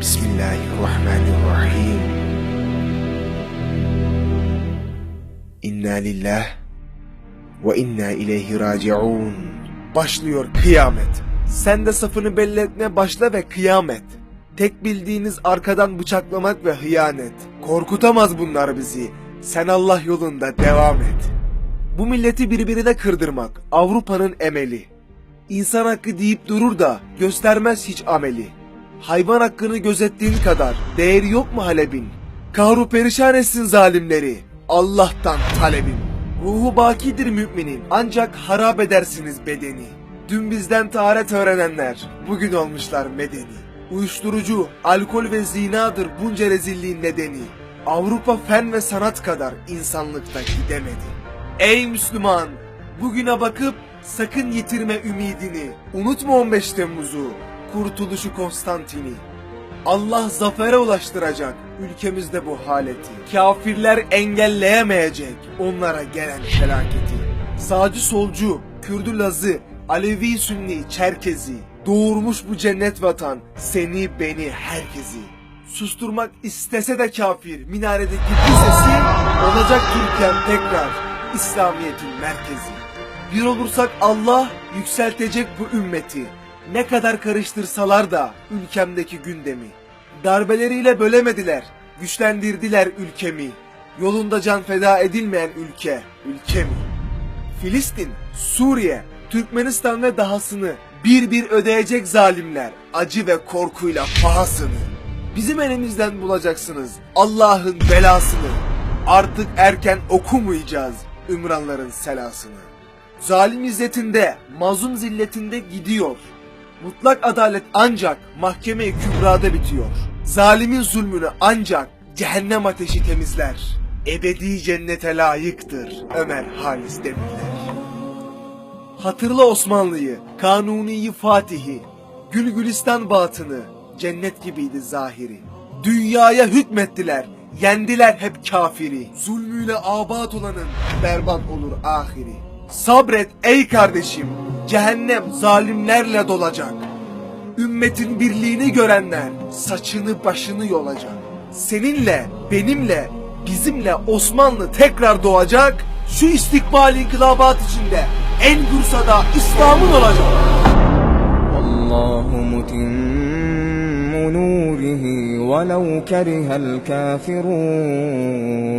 Bismillahirrahmanirrahim. İnna lillah ve inna ileyhi raciun. Başlıyor kıyamet. Sen de safını belli etmeye başla ve kıyamet. Tek bildiğiniz arkadan bıçaklamak ve hıyanet. Korkutamaz bunlar bizi. Sen Allah yolunda devam et. Bu milleti birbirine kırdırmak Avrupa'nın emeli. İnsan hakkı deyip durur da göstermez hiç ameli. Hayvan hakkını gözettiğin kadar değeri yok mu Halep'in? Kahru perişan etsin zalimleri. Allah'tan talebim. Ruhu bakidir müminin ancak harap edersiniz bedeni. Dün bizden taharet öğrenenler bugün olmuşlar medeni. Uyuşturucu, alkol ve zinadır bunca rezilliğin nedeni. Avrupa fen ve sanat kadar insanlıkta gidemedi. Ey Müslüman! Bugüne bakıp sakın yitirme ümidini. Unutma 15 Temmuz'u, kurtuluşu Konstantini. Allah zafere ulaştıracak ülkemizde bu haleti. Kafirler engelleyemeyecek onlara gelen felaketi. Sağcı solcu, Kürdü Lazı, Alevi Sünni, Çerkezi. Doğurmuş bu cennet vatan seni beni herkesi. Susturmak istese de kafir minaredeki bu sesi olacak Türkiye'm tekrar İslamiyet'in merkezi. Bir olursak Allah yükseltecek bu ümmeti. Ne kadar karıştırsalar da ülkemdeki gündemi. Darbeleriyle bölemediler, güçlendirdiler ülkemi. Yolunda can feda edilmeyen ülke, ülkemi. Filistin, Suriye, Türkmenistan ve dahasını bir bir ödeyecek zalimler acı ve korkuyla pahasını. Bizim elimizden bulacaksınız Allah'ın belasını. Artık erken okumayacağız Ümranların selasını. Zalim izzetinde, mazlum zilletinde gidiyor. Mutlak adalet ancak mahkeme-i kübrada bitiyor. Zalimin zulmünü ancak cehennem ateşi temizler. Ebedi cennete layıktır Ömer Halis Demirler. Hatırla Osmanlı'yı, Kanuni'yi Fatih'i, Gül Gülistan batını, cennet gibiydi zahiri. Dünyaya hükmettiler, yendiler hep kafiri. Zulmüyle abat olanın berbat olur ahiri. Sabret ey kardeşim. Cehennem zalimlerle dolacak. Ümmetin birliğini görenler saçını başını yolacak. Seninle, benimle, bizimle Osmanlı tekrar doğacak. Şu istikbal inkılabat içinde en Bursa'da İslam'ın olacak. Allahu mutimmu nurihi ve lev kerihel kafirun.